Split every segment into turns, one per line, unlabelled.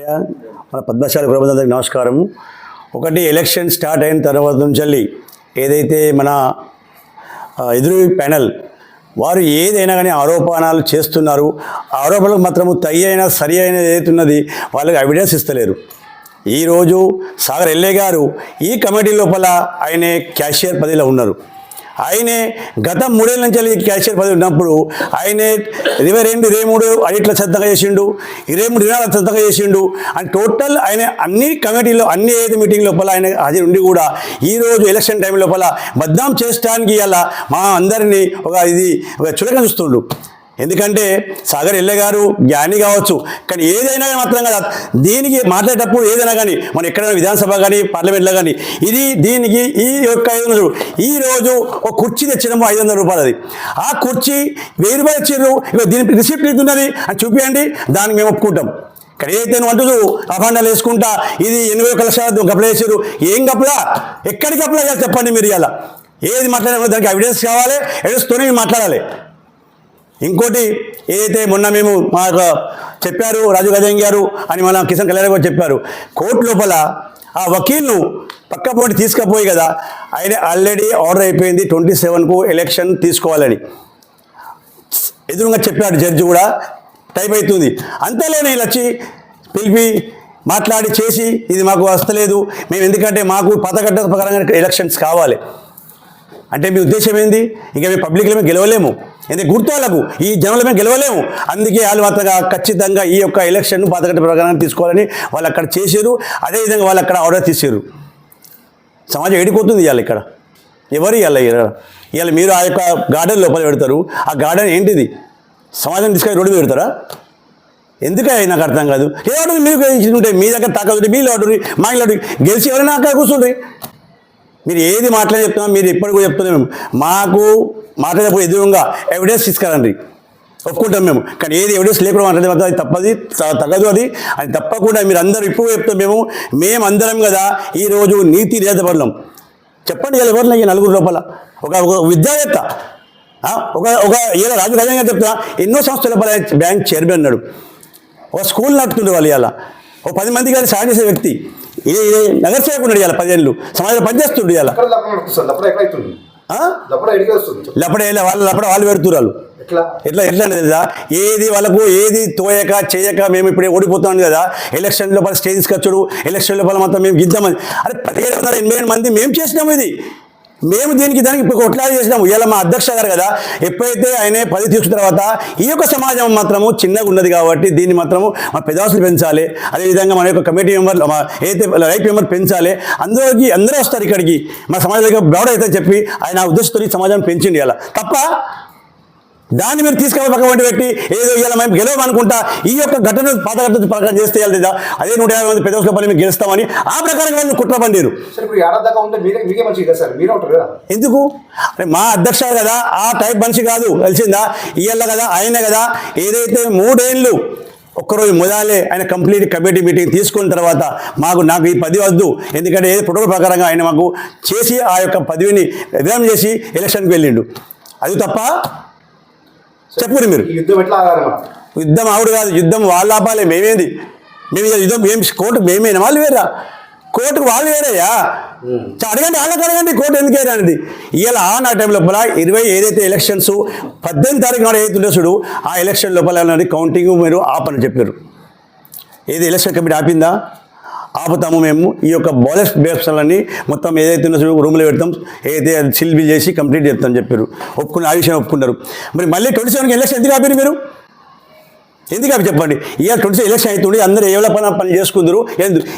మన పద్మశాలి ప్రభుత్వానికి నమస్కారము. ఒకటి ఎలక్షన్ స్టార్ట్ అయిన తర్వాత నుంచి ఏదైతే మన ఎదురు ప్యానెల్ వారు ఏదైనా కానీ ఆరోపణలు చేస్తున్నారు. ఆ ఆరోపణలకు మాత్రము తయ్యి అయినా సరి అయినా ఏదైతున్నది వాళ్ళకి ఎవిడెన్స్ ఇస్తలేరు. ఈరోజు సాగర్ ఎల్లే గారు ఈ కమిటీ లోపల ఆయనే క్యాషియర్ పదవిలో ఉన్నారు. ఆయనే గత మూడేళ్ళ నుంచి వెళ్ళి క్యాషియర్ పదవి ఉన్నప్పుడు ఆయనే ఇరవై రెండు ఇరవై మూడు అడిట్ల శ్రద్ధగా చేసిండు ఇరవై మూడు దినాల శ్రద్ధగా చేసిండు. అండ్ టోటల్ ఆయన అన్ని కమిటీలో అన్ని ఏదైతే మీటింగ్ లోపల ఆయన హాజరు ఉండి కూడా ఈరోజు ఎలక్షన్ టైం లోపల బద్నాం చేయడానికి ఇలా మా అందరినీ ఒక ఇది ఒక చులకన చూస్తుండు. ఎందుకంటే సాగర్ ఎల్లె గారు జ్ఞాని కావచ్చు కానీ ఏదైనా కానీ మాత్రం కదా. దీనికి మాట్లాడేటప్పుడు ఏదైనా కానీ మన ఎక్కడైనా విధానసభ కానీ పార్లమెంట్లో కానీ ఇది దీనికి ఈ యొక్క ఐదు వందలు ఈ రోజు ఒక కుర్చీ తెచ్చినాము ఐదు వందల రూపాయలు అది. ఆ కుర్చీ వెయ్యి రూపాయలు ఇచ్చారు ఇక దీనికి రిసిప్ట్ ఇస్తున్నది ఉన్నది అని చూపించండి దానికి మేము ఒప్పుకుంటాం. ఇక్కడ ఏదైతే నువ్వు అంటూ అభాండాలు వేసుకుంటా ఇది ఎనభై ఒక లక్షలు గప్పలు చేశారు ఏం గప్లా ఎక్కడికి అప్లై చేయాలి చెప్పండి మీరు ఇలా ఏది మాట్లాడాలో దానికి ఎవిడెన్స్ కావాలి ఎవిడెన్స్తోనే మాట్లాడాలి. ఇంకోటి ఏదైతే మొన్న మేము మాకు చెప్పారు రాజు గజంగ్ గారు అని మన కిషన్ కళ్యాణ్ గారు చెప్పారు కోర్టు లోపల ఆ వకీల్ను పక్క పోటీ తీసుకుపోయి కదా ఆయన ఆల్రెడీ ఆర్డర్ అయిపోయింది ట్వంటీ సెవెన్కు ఎలక్షన్ తీసుకోవాలని. ఎదురుగా చెప్పాడు జడ్జి కూడా టైప్ అవుతుంది. అంతేలేని వీళ్ళు వచ్చి పిలిపి మాట్లాడి చేసి ఇది మాకు వస్తలేదు మేము ఎందుకంటే మాకు పథకట్ట ప్రకారంగా ఎలక్షన్స్ కావాలి. అంటే మీ ఉద్దేశం ఏంది? ఇంకా మేము పబ్లిక్లో మేము గెలవలేము. ఎందుకంటే గుర్తు వాళ్ళకు. ఈ జనంలో మేము గెలవలేము. అందుకే వాళ్ళు మాత్రం ఖచ్చితంగా ఈ యొక్క ఎలక్షన్ పాతగట్ట ప్రకారం తీసుకోవాలని వాళ్ళు అక్కడ చేశారు. అదేవిధంగా వాళ్ళు అక్కడ ఆర్డర్ తీసారు సమాజం ఏడిపోతుంది ఇవాళ ఇక్కడ. ఎవరు ఇవాళ ఇవాళ? మీరు ఆ యొక్క గార్డెన్ లోపల పెడతారు. ఆ గార్డెన్ ఏంటిది? సమాజం తీసుకొని రోడ్డు పెడతారా? ఎందుకు నాకు అర్థం కాదు. ఏ ఆర్డర్ మీరు ఉంటే మీ దగ్గర తాకదు మీ లాడరీ మా ఆర్డర్ గెలిచి ఎవరైనా అక్కడ కూర్చుండ్రి మీరు ఏది మాట్లాడి చెప్తున్నా మీరు ఎప్పటికి కూడా చెప్తున్నాం మాకు మాట్లాడేప్పుడు ఎదురుగా ఎవిడెన్స్ తీసుకురండి. ఒప్పుకుంటాం మేము. కానీ ఏది ఎవిడెన్స్ లేకుండా మాట్లాడే అది తప్పది తగ్గదు అది. అది తప్పకుండా మీరు అందరూ ఇప్పుడు చెప్తాం మేము. మేము అందరం కదా ఈరోజు నీతి నిజపడలేం చెప్పండి ఇలా ఎవరు నలుగురు లోపల? ఒక ఒక విద్యావేత్త. ఒక ఒక ఇలా రాజు రాజంగా చెప్తున్నా ఎన్నో సంస్థల లోపల బ్యాంక్ చైర్మన్ అన్నాడు. ఒక స్కూల్ నడుపుతుండే వాళ్ళు ఇలా ఒక పది మంది కానీ సాయం చేసే వ్యక్తి. ఇది ఇది నగర సేవకున్నాడు ఇలా పదిహేళ్ళు సమాజంలో పనిచేస్తుండే
ఎక్కడ లపడ
వాళ్ళు లపడ వాళ్ళు పెడుతున్నారు
ఎట్లా?
ఎట్లా తెలుసా? ఏది వాళ్ళకు ఏది తోయక చేయక మేము ఇప్పుడే ఓడిపోతున్నాం కదా. ఎలక్షన్ లోపల స్టేజ్ తీసుకొచ్చుడు ఎలక్షన్ లోపల మొత్తం మేము గిద్దామని అరే పదిహేడు వందల ఎనభై ఏడు మంది మేము చేసినాము ఇది. మేము దీనికి దానికి ఇప్పుడు కొట్లాడి చేసినాము. ఇలా మా అధ్యక్ష గారు కదా ఎప్పుడైతే ఆయన పది తీసుకున్న తర్వాత ఈ యొక్క సమాజం మాత్రము చిన్నగా ఉన్నది కాబట్టి దీన్ని మాత్రము మా పెదాసులు పెంచాలి. అదేవిధంగా మన యొక్క కమిటీ మెంబర్ ఏదైతే రైట్ మెంబర్ పెంచాలి అందరికీ అందరూ వస్తారు ఇక్కడికి. మా సమాజంలో బ్రౌడ్ అయితే చెప్పి ఆయన ఉద్దేశంతో సమాజం పెంచింది ఇలా తప్ప దాన్ని మీరు తీసుకెళ్ళి పక్క వంటి పెట్టి ఏదో ఇలా మేము గెలవమనుకుంటా ఈ యొక్క ఘటన పాత ఘటన ప్రకారం చేస్తే వెళ్తుందా అదే నూట యాభై మంది పెద్ద పని మేము గెలుస్తామని ఆ ప్రకారంగా వాళ్ళు కుట్ర పండిరు ఎందుకు? అరే మా అధ్యక్ష కదా ఆ టైప్ మనిషి కాదు. తెలిసిందా? ఇయ్యాల కదా ఆయన కదా. ఏదైతే మూడేళ్ళు ఒక్కరోజు మొదలే ఆయన కంప్లీట్ కమిటీ మీటింగ్ తీసుకున్న తర్వాత మాకు నాకు ఈ పదవి వద్దు. ఎందుకంటే ఏది ప్రోటోకాల్ ప్రకారంగా ఆయన మాకు చేసి ఆ యొక్క పదవిని విరామం చేసి ఎలక్షన్కి వెళ్ళిండు. అది తప్ప చెప్పురు మీరు.
యుద్ధం ఎట్లా
యుద్ధం ఆవిడ కాదు యుద్ధం వాళ్ళు ఆపాలి మేమేంది? మేము యుద్ధం ఏం కోర్టు మేమేనా? వాళ్ళు వేరా కోర్టుకు వాళ్ళు వేరయ్యా చ- అడగండి వాళ్ళకి అడగండి కోర్టు ఎందుకు వేరా అనేది ఇవాళ ఆ నా టైం లోపల ఇరవై ఏదైతే ఎలక్షన్స్ పద్దెనిమిది తారీఖు నాడు ఏదైతే చూడు ఆ ఎలక్షన్ లోపల కౌంటింగ్ మీరు ఆపని చెప్పారు ఏది ఎలక్షన్ కమిటీ ఆపిందా? ఆపుతాము మేము. ఈ యొక్క బోలెస్ బేప్సలన్నీ మొత్తం ఏదైతే ఉన్నో రూమ్లో పెడతాం. ఏదైతే అది సిల్ బిల్ చేసి కంప్లీట్ చేస్తాం చెప్పారు. ఒప్పుకుని ఆ విషయం ఒప్పుకున్నారు. మరి మళ్ళీ ట్వంటీ సెవెన్కి ఎలక్షన్ ఎందుకు ఆపారు మీరు? ఎందుకు అవి చెప్పండి. ఇవాళ ట్వంటీ ఎలక్షన్ అవుతుంది అందరూ ఎవరి పని పని చేసుకుందరు.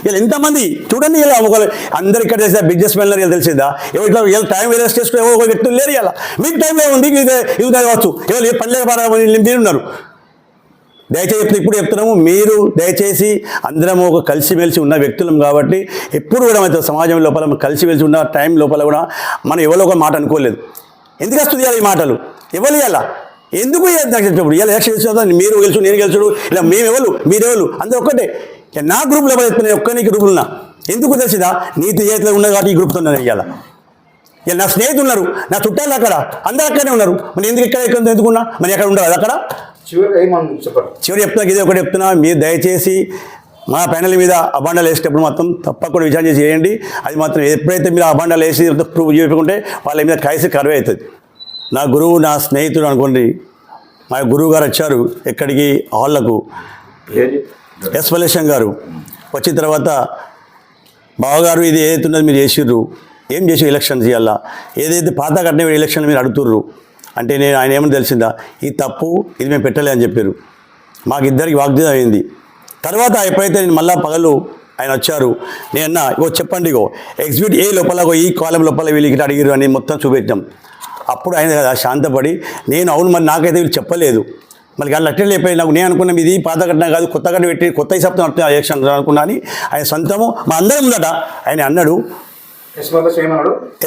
ఇలా ఎంతమంది? చూడండి ఇలా ఒక అందరు ఇక్కడ తెలిసిందా బిజినెస్ మెన్ ఇలా తెలిసిందా? ఎవరిలో ఇలా టైం వేస్ట్ చేసుకుని ఒక వ్యక్తులు లేరు ఇలా మీకు టైం ఏముంది? ఇది కావచ్చు. ఎవరు ఏ పని లేక ఉన్నారు. దయచేసి ఎప్పుడు ఇప్పుడు చెప్తున్నాము మీరు దయచేసి అందరం ఒక కలిసిమెలిసి ఉన్న వ్యక్తులం కాబట్టి ఎప్పుడు కూడా మన సమాజం లోపల కలిసిమెలిసి ఉన్న టైం లోపల కూడా మనం ఎవరో ఒక మాట అనుకోలేదు. ఎందుకు వస్తుంది ఈ మాటలు? ఇవ్వలేయాలా ఎందుకు ఇవ్వాలి నాకు చెప్పినప్పుడు ఇలా ఎలక్షన్ ఇచ్చిన మీరు గెలుచు నేను గెలుచుడు ఇలా మేము ఎవరు మీరెవరు? అందరూ ఒక్కటే. నా నా గ్రూప్లో నేను ఒక్కనికి గ్రూపులు ఉన్నా ఎందుకు తెలిసిందా? నీతి చేతిలో ఉన్నది కాబట్టి ఈ గ్రూప్తో నేను ఇవాళ. ఇలా నా స్నేహితులు ఉన్నారు. నా చుట్టాలు అక్కడ అందరూ అక్కడే ఉన్నారు. మరి ఎందుకు ఇక్కడ ఇక్కడ ఎందుకున్నా మరి ఎక్కడ ఉండరు అక్కడ? చివరి చెప్తున్నా ఇదే ఒకటి చెప్తున్నా మీరు దయచేసి మా ప్యానెల్ మీద అబాండాలు వేసేటప్పుడు మాత్రం తప్పకుండా విచారణ చేసి చేయండి. అది మాత్రం ఎప్పుడైతే మీరు అబాండాలు వేసి ప్రూవ్ చేయకుంటే వాళ్ళ మీద కాయసి కరువు అవుతుంది. నా గురువు నా స్నేహితుడు అనుకోండి మా గురువు గారు వచ్చారు ఎక్కడికి? హాళ్ళకు ఎస్ మలేశం గారు. వచ్చిన తర్వాత బావగారు ఇది ఏదైతే ఉన్నది మీరు చేసిర్రు ఏం చేసి ఎలక్షన్స్ ఇవ్వాలా ఏదైతే పాత కట్టిన ఎలక్షన్ మీరు అడుగుతుర్రు? అంటే నేను ఆయన ఏమని తెలిసిందా? ఈ తప్పు ఇది మేము పెట్టలే అని చెప్పారు. మాకు ఇద్దరికి వాగ్దానం అయింది. తర్వాత ఎప్పుడైతే నేను మళ్ళా పగలు ఆయన వచ్చారు నేను అన్నా ఇగో చెప్పండి ఇగో ఎగ్జిబిట్ ఏ లోపల ఈ కాలం లోపల వీళ్ళు ఇక్కడ అడిగారు అని మొత్తం చూపెట్టాం అప్పుడు ఆయన కదా శాంతపడి నేను అవును మరి నాకైతే వీళ్ళు చెప్పలేదు. మళ్ళీ వాళ్ళు అట్లే లేకపోయి నాకు నేను అనుకున్నాం ఇది పాత కట్టిన కాదు కొత్త కట్ట పెట్టి కొత్త సప్తం అట్లా ఎలక్షన్ అనుకున్నా అని ఆయన సొంతము మా అందరం ఉందట ఆయన అన్నాడు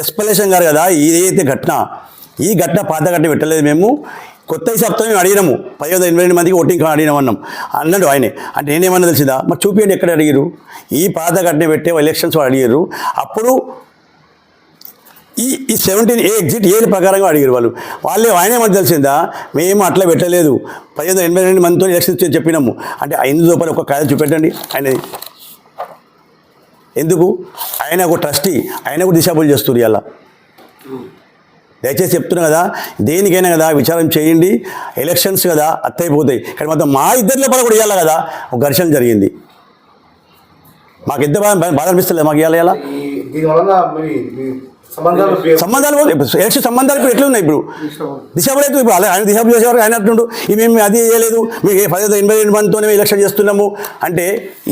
ఎస్పలేషన్ గారు కదా ఇదైతే ఘటన ఈ ఘటన పాత ఘటన పెట్టలేదు మేము. కొత్త సప్తం మేము అడిగినాము. పదిహేను ఎనభై రెండు మందికి ఓటింగ్ కార్డు అడిగినాం అన్నాం. అన్నాడు ఆయనే. అంటే నేనేమన్నా తెలిసిందా? మరి చూపించండి ఎక్కడ అడిగారు ఈ పాత ఘటన పెట్టే ఎలక్షన్స్ వాళ్ళు అడిగారు అప్పుడు ఈ ఈ సెవెంటీన్ ఏ ఎగ్జిట్ ఏ ప్రకారంగా అడిగారు వాళ్ళు? వాళ్ళే ఆయన ఏమని తెలిసిందా? మేము అట్లా పెట్టలేదు. పదిహేను ఎనభై రెండు మందితో ఎలక్షన్ చెప్పినాము. అంటే ఐదు రూపాయలు ఒక కథ చూపెట్టండి. ఆయన ఎందుకు? ఆయన ఒక ట్రస్టీ ఆయన కూడా డిసేబుల్ చేస్తుంది ఇలా దయచేసి చెప్తున్నా కదా దేనికైనా కదా విచారం చేయండి ఎలక్షన్స్ కదా అత్తైపోతాయి. కానీ మొత్తం మా ఇద్దరి లోపల కూడా ఇవ్వాలి కదా ఒక ఘర్షణ జరిగింది. మాకు ఎంత బాధ బాధ అనిపిస్తలేదు మాకు ఇవ్వాలి
మీ సంబంధాలు
సంబంధాలు ఎలక్షన్ సంబంధాలు ఇప్పుడు ఎట్లా ఉన్నాయి ఇప్పుడు? దిశాబుల్ అయితే ఇప్పుడు ఆయన దిశాబుల్ చేసేవారు ఆయన అంటుండు మేము అది చేయలేదు మీకు ఏ పదిహేను ఎనభై రెండు మందితోనే ఎలక్షన్ చేస్తున్నాము. అంటే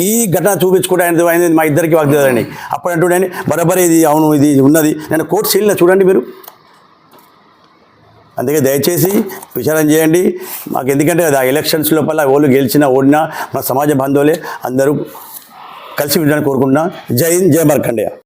ఈ ఘటన చూపించుకుంటే ఆయన ఆయన మా ఇద్దరికి వాగ్దాదని అప్పుడు అంటుండే బరాబర్ ఇది అవును ఇది ఉన్నది. నేను కోర్టు సీల్న చూడండి మీరు. అందుకే దయచేసి విచారం చేయండి. మాకు ఎందుకంటే ఆ ఎలక్షన్స్ లోపల ఓళ్ళు గెలిచినా ఓడినా మా సమాజ బంధువులే అందరూ కలిసి ఉండడానికి కోరుకుంటున్నా. జై హింద్ జై మార్కండేయ